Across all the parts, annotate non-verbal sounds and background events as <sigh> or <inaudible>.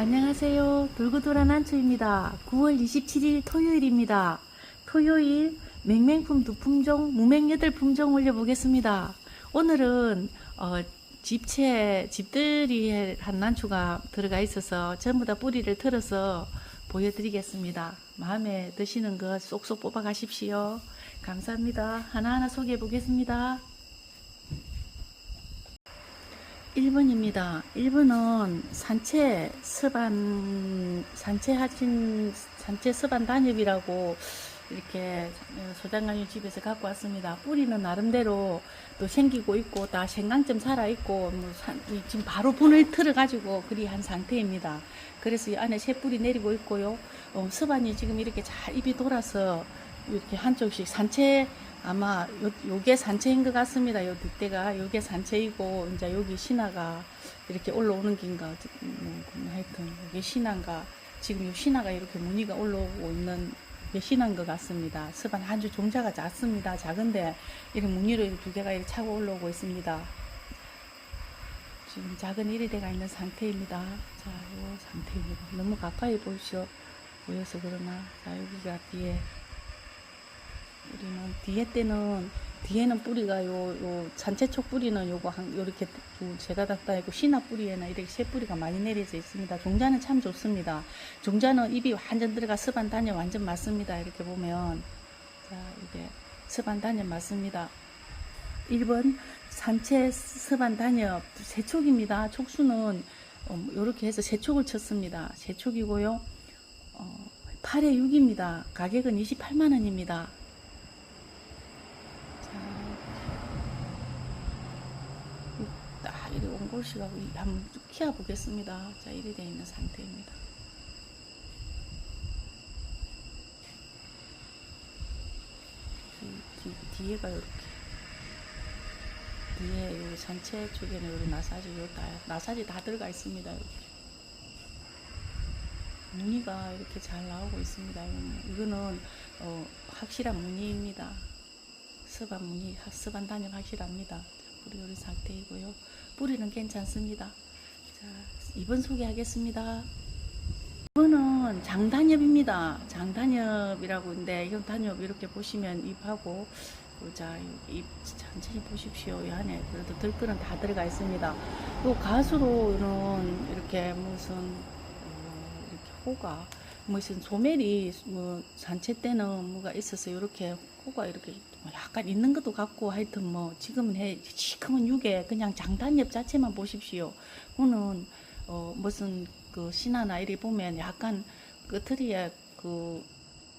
안녕하세요. 돌고 돌아 난초입니다. 9월 27일 토요일입니다. 토요일 맹맹품 두 품종, 무맹 여덟 품종 올려보겠습니다. 오늘은 어, 집채, 집들이 한 난초가 들어가 있어서 전부 다 뿌리를 틀어서 보여드리겠습니다. 마음에 드시는 것 쏙쏙 뽑아 가십시오. 감사합니다. 하나하나 소개해 보겠습니다. 1번입니다. 1번은 산채 서반, 산채 하신, 산채 서반 단엽이라고 이렇게 소장관님 집에서 갖고 왔습니다. 뿌리는 나름대로 또 생기고 있고, 다 생강점 살아 있고, 뭐 산- 이 지금 바로 분을 틀어 가지고 그리 한 상태입니다. 그래서 이 안에 새 뿌리 내리고 있고요. 어, 서반이 지금 이렇게 잘 입이 돌아서 이렇게 한쪽씩 산채 아마 요, 요게 산채인 것 같습니다. 요 뒷대가 요게 산채이고 이제 여기 신화가 이렇게 올라오는 긴가 뭐, 뭐 하여튼 요게 신화인가 지금 요 신화가 이렇게 무늬가 올라오고 있는 게 신화인 것 같습니다. 습한 한주 종자가 작습니다. 작은데 이런 무늬로 이두 개가 이렇게 차고 올라오고 있습니다. 지금 작은 이리대가 있는 상태입니다. 자, 요 상태입니다. 너무 가까이 보이시오. 보여서 그러나 자 여기가 뒤에 우리는 뒤에 때는 뒤에는 뿌리가 요, 요 산채촉 뿌리는 요거 한 요렇게 요 제가 닦다 있고 신화 뿌리에는 이렇게 새 뿌리가 많이 내려져 있습니다. 종자는 참 좋습니다. 종자는 입이 완전 들어가 습한 단열 완전 맞습니다. 이렇게 보면 자 이게 습한 단열 맞습니다. 1번 산채 습한 단엽 세촉입니다. 촉수는 어, 이렇게 해서 세촉을 쳤습니다. 세촉이고요. 어, 8에 6입니다. 가격은 28만 원입니다. 이리 온골씨가 한번 쭉 키워 보겠습니다. 자, 이리 되어 있는 상태입니다. 뒤, 뒤, 뒤에가 이렇게 뒤에 여기 전체 쪽에는 여기 나사지 요 다, 나사지 다 들어가 있습니다. 이렇게. 무늬가 이렇게 잘 나오고 있습니다. 이거는, 어, 확실한 무늬입니다. 스반 무늬, 스반 단엽 확실합니다. 뿌리 요리 상태이고요. 뿌리는 괜찮습니다. 자, 2번 소개하겠습니다. 2번은 장단엽입니다. 장단엽이라고 있는데, 이건 단엽 이렇게 보시면 잎하고, 요 자, 잎 천천히 보십시오. 이 안에 그래도 들끓은 다 들어가 있습니다. 요 가수로는 이렇게 무슨, 어, 이렇게 호가, 무슨 소멸이 뭐 산채 때는 뭐가 있어서 이렇게 호가 이렇게 뭐 약간 있는 것도 같고 하여튼 뭐 지금은 해 시커먼 육에 그냥 장단엽 자체만 보십시오. 오는 어 무슨 그 신화나 이리 보면 약간 끄트리에 그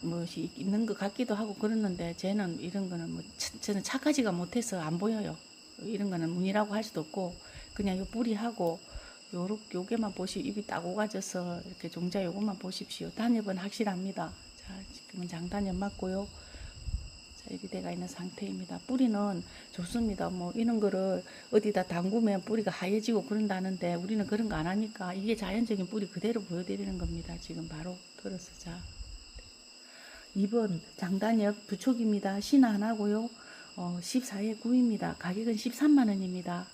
무엇이 있는 것 같기도 하고 그러는데 쟤는 이런 거는 뭐 차- 저는 착하지가 못해서 안 보여요. 이런 거는 문이라고 할 수도 없고 그냥 요 뿌리하고 요렇게 요게만 보시 입이 딱 오가져서 이렇게 종자 요것만 보십시오. 단엽은 확실합니다. 자 지금은 장단엽 맞고요. 자, 이리대가 있는 상태입니다. 뿌리는 좋습니다. 뭐 이런 거를 어디다 담그면 뿌리가 하얘지고 그런다는데 우리는 그런 거 안 하니까 이게 자연적인 뿌리 그대로 보여드리는 겁니다. 지금 바로 들어서 자. 2번 장단엽 부촉입니다. 신화 하나고요. 어, 14에 9입니다. 가격은 13만 원입니다.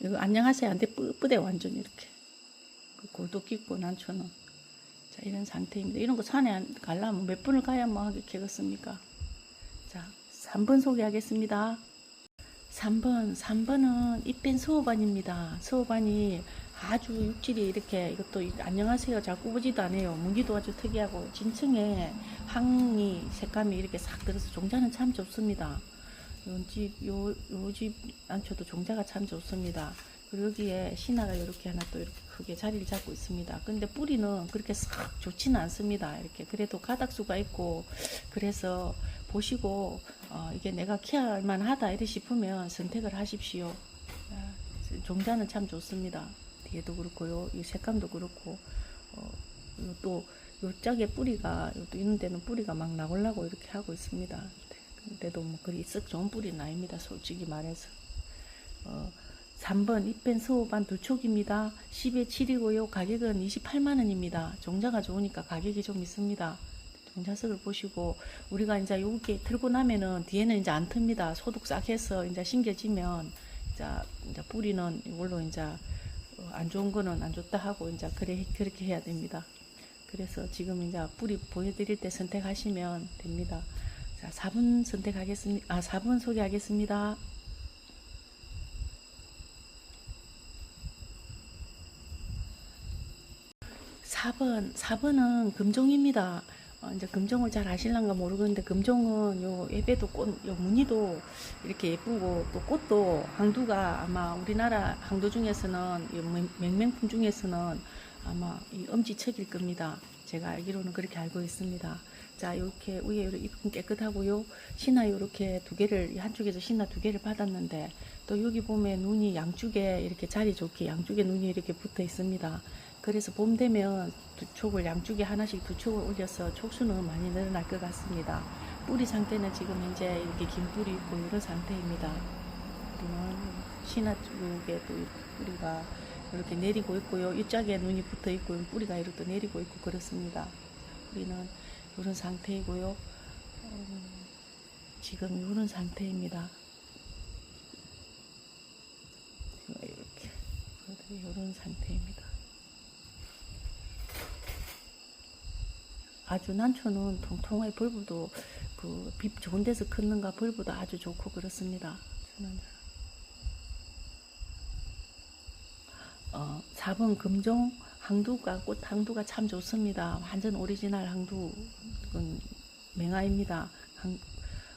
이거 안녕하세요. 한테 뿌뿌대 완전 이렇게. 그 골도 깊고 난초는. 자, 이런 상태입니다. 이런 거 산에 안 가려면 몇 분을 가야 뭐 하게 되겠습니까? 자, 3번 소개하겠습니다. 3번, 3번은 잎뺀 수호반입니다. 수호반이 아주 육질이 이렇게 이것도 이- 안녕하세요. 잘 굽어지도 않아요. 무늬도 아주 특이하고 진층에 항이 색감이 이렇게 싹 들어서 종자는 참 좋습니다. 요집 요 요집 안초도 종자가 참 좋습니다. 그리고 여기에 신화가 이렇게 하나 또 이렇게 크게 자리를 잡고 있습니다. 근데 뿌리는 그렇게 싹 좋지는 않습니다. 이렇게 그래도 가닥수가 있고 그래서 보시고 어, 이게 내가 키할 만하다 이래 싶으면 선택을 하십시오. 아, 종자는 참 좋습니다. 뒤에도 그렇고요, 이 색감도 그렇고 어, 요또 요짝에 뿌리가 또 있는 데는 뿌리가 막 나올라고 이렇게 하고 있습니다. 근데도 뭐 그리 썩 좋은 뿌리는 아닙니다. 솔직히 말해서. 어, 3번 잎뺀 서호반 두 촉입니다. 10에 7이고요. 가격은 28만 원입니다. 종자가 좋으니까 가격이 좀 있습니다. 종자석을 보시고 우리가 이제 요게 틀고 나면은 뒤에는 이제 안 틉니다. 소독 싹 해서 이제 심겨지면 자 이제 뿌리는 이걸로 이제 어, 안 좋은 거는 안 좋다 하고 이제 그래 그렇게 해야 됩니다. 그래서 지금 이제 뿌리 보여드릴 때 선택하시면 됩니다. 자, 4분 선택하겠습니다. 아, 4분 소개하겠습니다. 4번, 4번은 금종입니다. 어, 이제 금종을 잘 아실란가 모르겠는데 금종은 요 예배도 꽃, 요 무늬도 이렇게 예쁘고 또 꽃도 항두가 아마 우리나라 항두 중에서는 맹맹품 중에서는 아마 이 엄지척일 겁니다. 제가 알기로는 그렇게 알고 있습니다. 자, 이렇게 위에 이렇게 깨끗하고요. 신화 이렇게 두 개를 이 한쪽에서 신화 두 개를 받았는데 또 여기 보면 눈이 양쪽에 이렇게 자리 좋게 양쪽에 눈이 이렇게 붙어 있습니다. 그래서 봄 되면 두 촉을 양쪽에 하나씩 두 촉을 올려서 촉수는 많이 늘어날 것 같습니다. 뿌리 상태는 지금 현재 이렇게 긴 뿌리 있고 이런 상태입니다. 뿌리는 신화 쪽에 또 뿌리가 이렇게 내리고 있고요. 이쪽에 눈이 붙어 있고 뿌리가 이렇게 또 내리고 있고 그렇습니다. 뿌리는 이런 상태이고요. 어, 지금 이런 상태입니다. 이렇게 이런 상태입니다. 아주 난초는 통통하게 벌브도 그 빛 좋은 데서 크는가 벌브도 아주 좋고 그렇습니다. 저는 어, 4번 금종 항두가 꽃 항두가 참 좋습니다. 완전 오리지널 항두 은 맹아입니다. 항-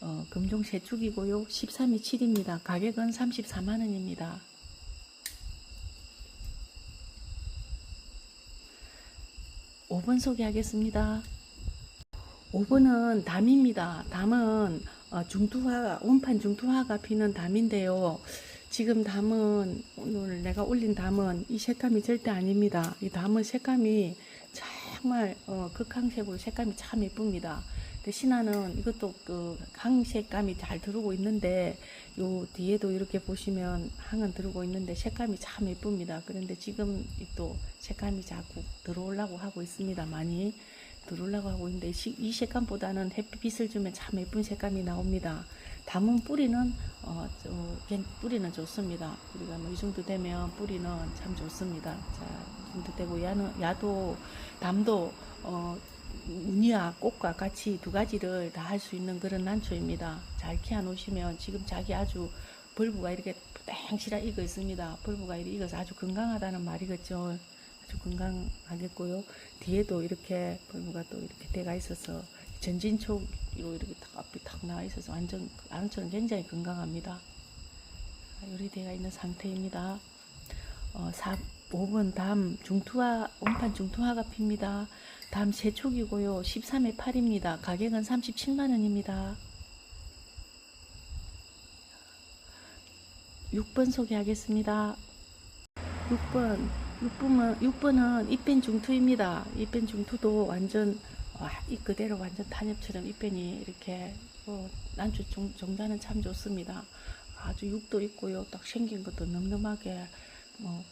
어, 금종 세축이고요. 13이 7입니다. 가격은 34만 원입니다. 5번 소개하겠습니다. 5번은 담입니다. 담은 어, 중투화, 온판 중투화가 피는 담인데요. 지금 담은 오늘 내가 올린 담은 이 색감이 절대 아닙니다. 이 담은 색감이 정말 어, 극항색으로 색감이 참 예쁩니다. 근데 신화는 이것도 그 항색감이 잘 들어오고 있는데 요 뒤에도 이렇게 보시면 항은 들어오고 있는데 색감이 참 예쁩니다. 그런데 지금 이또 색감이 자꾸 들어오려고 하고 있습니다. 많이 들어오려고 하고 있는데 이 색감보다는 햇빛을 주면 참 예쁜 색감이 나옵니다. 담은 뿌리는 어, 저, 괜- 뿌리는 좋습니다. 우리가 뭐 이 정도 되면 뿌리는 참 좋습니다. 자, 이 정도 되고 야는 야도 담도 어, 무늬와 꽃과 같이 두 가지를 다 할 수 있는 그런 난초입니다. 잘 키워 놓으시면 지금 자기 아주 벌브가 이렇게 땡시라 익어 있습니다. 벌브가 이렇게 익어서 아주 건강하다는 말이겠죠. 아주 건강하겠고요. 뒤에도 이렇게 벌브가 또 이렇게 대가 있어서 전진촉으로 이렇게 탁 앞이 탁 나와 있어서 완전 안처럼 굉장히 건강합니다. 요리 대가 있는 상태입니다. 어, 4, 5번 담 중투화 온판 중투화가 핍니다. 담 세촉이고요. 13회 8입니다. 가격은 37만 원입니다. 6번 소개하겠습니다. 6번 6번은 6번은 입변 중투입니다. 입변 중투도 완전 와, 이 그대로 완전 단엽처럼 입변이 이렇게 어, 난주 종, 종자는 참 좋습니다. 아주 육도 있고요. 딱 생긴 것도 늠름하게 뭐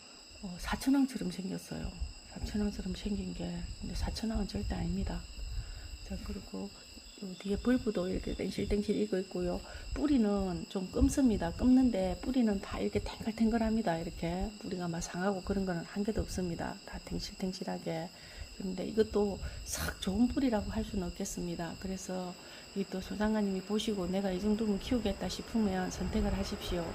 어, 사천왕처럼 생겼어요. 사천왕처럼 생긴 게 근데 사천왕은 절대 아닙니다. 자 그리고 요 뒤에 벌브도 이렇게 땡실땡실 익어 있고요. 뿌리는 좀 끔습니다. 끔는데 뿌리는 다 이렇게 탱글탱글합니다. 이렇게 뿌리가 막 상하고 그런 거는 한 개도 없습니다. 다 탱실탱실하게. 그런데 이것도 싹 좋은 뿌리라고 할 수는 없겠습니다. 그래서 이 또 소장관님이 보시고 내가 이 정도면 키우겠다 싶으면 선택을 하십시오.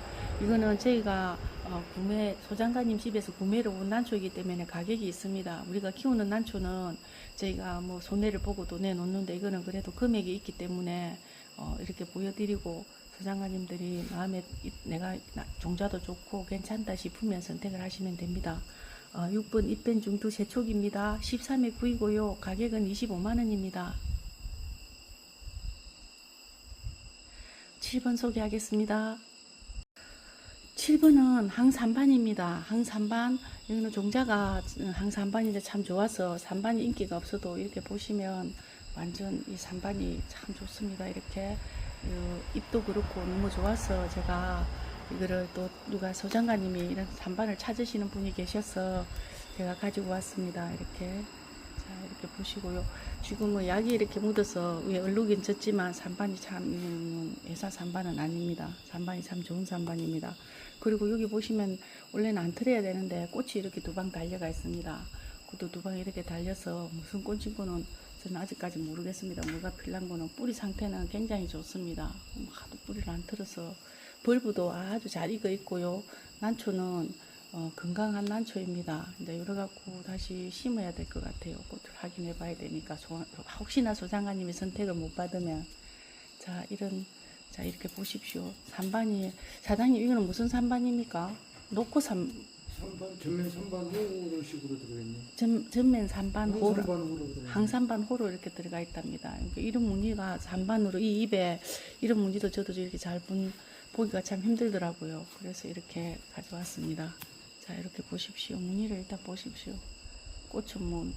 이거는 저희가 어, 구매 소장관님 집에서 구매를 온 난초이기 때문에 가격이 있습니다. 우리가 키우는 난초는 저희가 뭐 손해를 보고도 내놓는데 이거는 그래도 금액이 있기 때문에 어, 이렇게 보여드리고 소장관님들이 마음에 이- 내가 나- 종자도 좋고 괜찮다 싶으면 선택을 하시면 됩니다. 어, 6번 입변 중투 세촉입니다. 13회 9이고요. 가격은 25만 원입니다. 7번 소개하겠습니다. 7번은 항산반입니다. 항산반, 여기는 종자가 항산반인데 참 좋아서 산반이 인기가 없어도 이렇게 보시면 완전 이 산반이 참 좋습니다. 이렇게 어, 잎도 그렇고 너무 좋아서 제가 이거를 또 누가 소장관님이 이런 산반을 찾으시는 분이 계셔서 제가 가지고 왔습니다. 이렇게. 자, 이렇게 보시고요. 지금은 약이 이렇게 묻어서 위에 얼룩은 졌지만 산반이 참, 음, 회사 산반은 아닙니다. 산반이 참 좋은 산반입니다. 그리고 여기 보시면 원래는 안 틀어야 되는데 꽃이 이렇게 두 방 달려가 있습니다. 그것도 두 방 이렇게 달려서 무슨 꽃인 거는 저는 아직까지 모르겠습니다. 뭐가 필요한 거는 뿌리 상태는 굉장히 좋습니다. 음, 하도 뿌리를 안 틀어서 벌브도 아주 잘 익어 있고요. 난초는 어, 건강한 난초입니다. 이제 열어 갖고 다시 심어야 될 것 같아요. 꽃을 확인해 봐야 되니까 소- 혹시나 소장관님이 선택을 못 받으면 자 이런 자 이렇게 보십시오. 산반이 사장님 이거는 무슨 산반입니까? 놓고 산 선반 전면 선반 호로 식으로 들어있네. 전, 전면 산반 호로. 항산반 호로 이렇게 들어가 있답니다. 그러니까 이런 무늬가 산반으로 이 입에 이런 무늬도 저도 이렇게 잘 본, 보기가 참 힘들더라고요. 그래서 이렇게 가져왔습니다. 자 이렇게 보십시오. 무늬를 일단 보십시오. 꽃은 뭐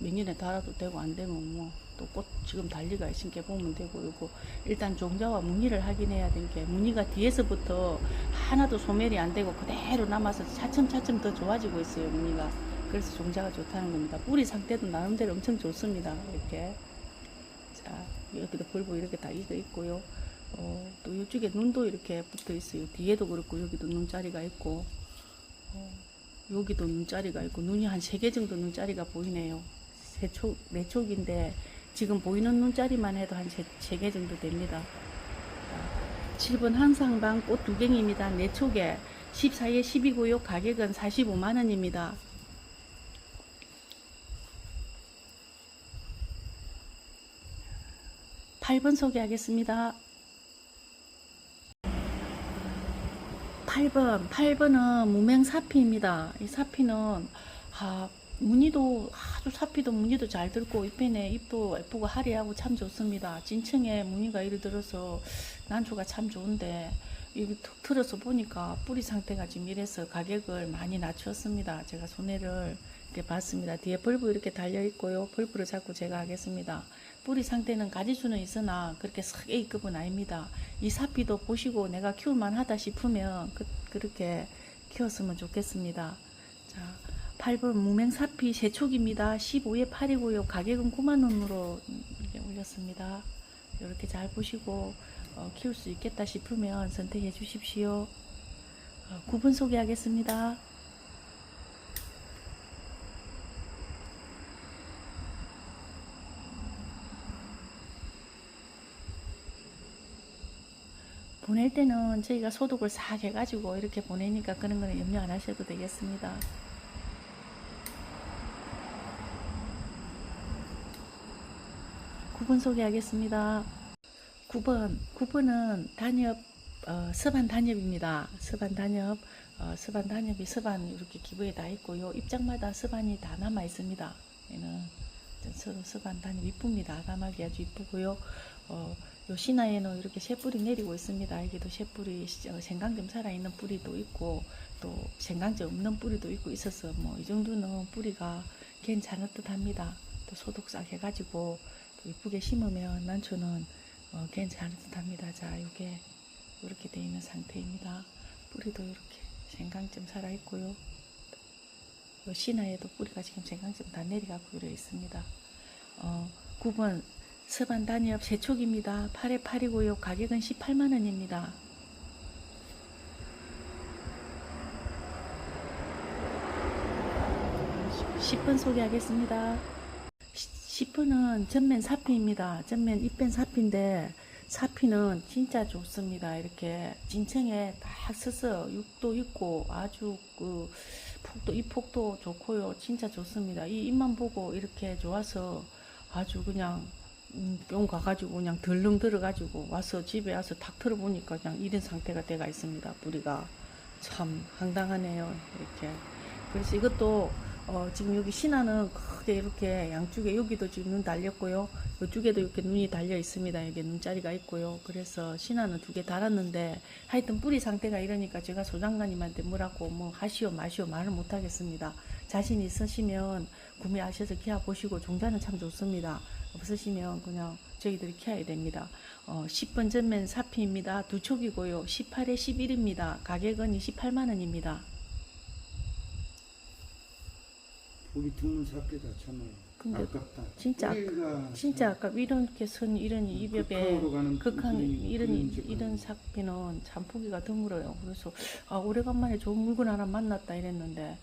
명년에 달아도 되고 안 되면 뭐 또 꽃 지금 달리가 있으게 보면 되고 이거 일단 종자와 무늬를 확인해야 되는 게 무늬가 뒤에서부터 하나도 소멸이 안 되고 그대로 남아서 차츰차츰 더 좋아지고 있어요 무늬가. 그래서 종자가 좋다는 겁니다. 뿌리 상태도 나름대로 엄청 좋습니다 이렇게. 자 여기도 벌보 이렇게 다 익어 있고요. 어, 또 이쪽에 눈도 이렇게 붙어 있어요. 뒤에도 그렇고 여기도 눈자리가 있고 어, 여기도 눈자리가 있고 눈이 한 세 개 정도 눈자리가 보이네요. 세 촉, 네 촉인데 지금 보이는 눈자리만 해도 한세개 정도 됩니다. 7번 항상방 꽃 두 갱입니다. 네 촉에 14에 12고요. 가격은 45만원입니다. 팔번 소개하겠습니다. 8번, 8번은 무맹 사피입니다. 이 사피는 아, 무늬도 아주 사피도 무늬도 잘 들고 잎에네 잎도 예쁘고 화려하고 참 좋습니다. 진층에 무늬가 이리 들어서 난초가 참 좋은데 여기 툭 틀어서 보니까 뿌리 상태가 지금 이래서 가격을 많이 낮추었습니다. 제가 손해를 이렇게 봤습니다. 뒤에 벌브 이렇게 달려 있고요. 벌브를 잡고 제가 하겠습니다. 뿌리 상태는 가지수는 있으나 그렇게 썩 A급은 아닙니다. 이 사피도 보시고 내가 키울만 하다 싶으면 그, 그렇게 키웠으면 좋겠습니다. 자, 8번 무맹 사피 세촉입니다. 15에 8이고요. 가격은 9만원으로 이렇게 올렸습니다. 이렇게 잘 보시고 어, 키울 수 있겠다 싶으면 선택해 주십시오. 어, 9분 소개하겠습니다. 보낼 때는 저희가 소독을 싹 해가지고 이렇게 보내니까 그런 거는 염려 안 하셔도 되겠습니다. 구번 소개하겠습니다. 9번. 9번은 단엽, 어, 서반 단엽입니다. 서반 단엽, 어, 서반 단엽이 서반 이렇게 기부에 다 있고요. 입장마다 서반이 다 남아 있습니다. 얘는 서로 서반 단엽 이쁩니다. 아담하게 아주 이쁘고요. 어, 요 신화에는 이렇게 새뿌리 내리고 있습니다. 여기도 새뿌리, 어, 생강점 살아있는 뿌리도 있고, 또 생강점 없는 뿌리도 있고 있어서 뭐 이 정도는 뿌리가 괜찮을 듯 합니다. 또 소독 싹 해가지고 또 이쁘게 심으면 난초는 어, 괜찮을 듯 합니다. 자, 요게 이렇게 돼 있는 상태입니다. 뿌리도 이렇게 생강점 살아 있고요. 요 신화에도 뿌리가 지금 생강점 다 내려가고 이래 있습니다. 어, 9번 서반 단위업 세촉입니다. 8에 8이고요. 가격은 18만 원입니다. 10번 소개하겠습니다. 10번은 전면 사피입니다. 전면 잎뺀 사피인데 사피는 진짜 좋습니다. 이렇게 진층에 딱 서서 육도 있고 아주 그 폭도 이 폭도 좋고요. 진짜 좋습니다. 이 잎만 보고 이렇게 좋아서 아주 그냥 음, 뿅 가가지고 그냥 덜렁 들어가지고 와서 집에 와서 탁 틀어보니까 그냥 이런 상태가 돼가 있습니다. 뿌리가 참 황당하네요. 이렇게 그래서 이것도 어, 지금 여기 신화는 크게 이렇게 양쪽에 여기도 지금 눈 달렸고요. 이쪽에도 이렇게 눈이 달려 있습니다. 여기 눈자리가 있고요. 그래서 신화는 두 개 달았는데 하여튼 뿌리 상태가 이러니까 제가 소장관님한테 뭐라고 뭐 하시오 마시오 말을 못 하겠습니다. 자신 있으시면 구매하셔서 키워 보시고 종자는 참 좋습니다. 없으시면 그냥 저희들이 키워야 됩니다. 어, 10번 전면 사피입니다. 두 촉이고요. 18에 11입니다. 가격은 28만 원입니다. 우리 등문 삭게 다잖아요. 근데 아깝다. 진짜 아까- 진짜 아까 이렇게 선 이런 이벽에 극한 이런 이런 삭비는 참 보기가 드물어요. 그래서 아 오래간만에 좋은 물건 하나 만났다 이랬는데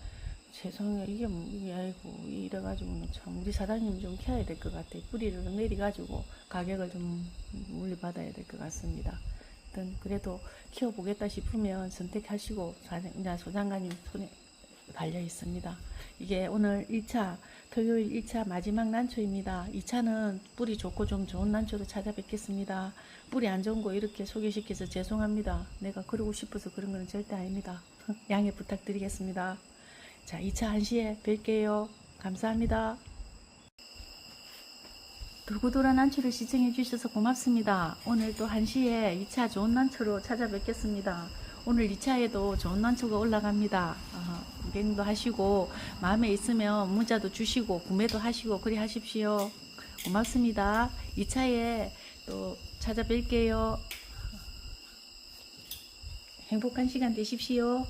세상에 이게 뭐- 이게 아이고 이래가지고는 참 우리 사장님 좀 키워야 될 것 같아. 뿌리를 내려가지고 가격을 좀 물리받아야 될 것 같습니다. 그래도 키워보겠다 싶으면 선택하시고 소장관님 손에 달려 있습니다. 이게 오늘 1차 토요일 1차 마지막 난초입니다. 2차는 뿌리 좋고 좀 좋은 난초로 찾아뵙겠습니다. 뿌리 안 좋은 거 이렇게 소개시켜서 죄송합니다. 내가 그러고 싶어서 그런 건 절대 아닙니다. <laughs> 양해 부탁드리겠습니다. 자, 2차 1시에 뵐게요. 감사합니다. 돌고돌아 난초를 시청해 주셔서 고맙습니다. 오늘 또 1시에 2차 좋은 난초로 찾아뵙겠습니다. 오늘 2차에도 좋은 난초가 올라갑니다. 어, 구경도 하시고 마음에 있으면 문자도 주시고 구매도 하시고 그리 하십시오. 고맙습니다. 2차에 또 찾아뵐게요. 행복한 시간 되십시오.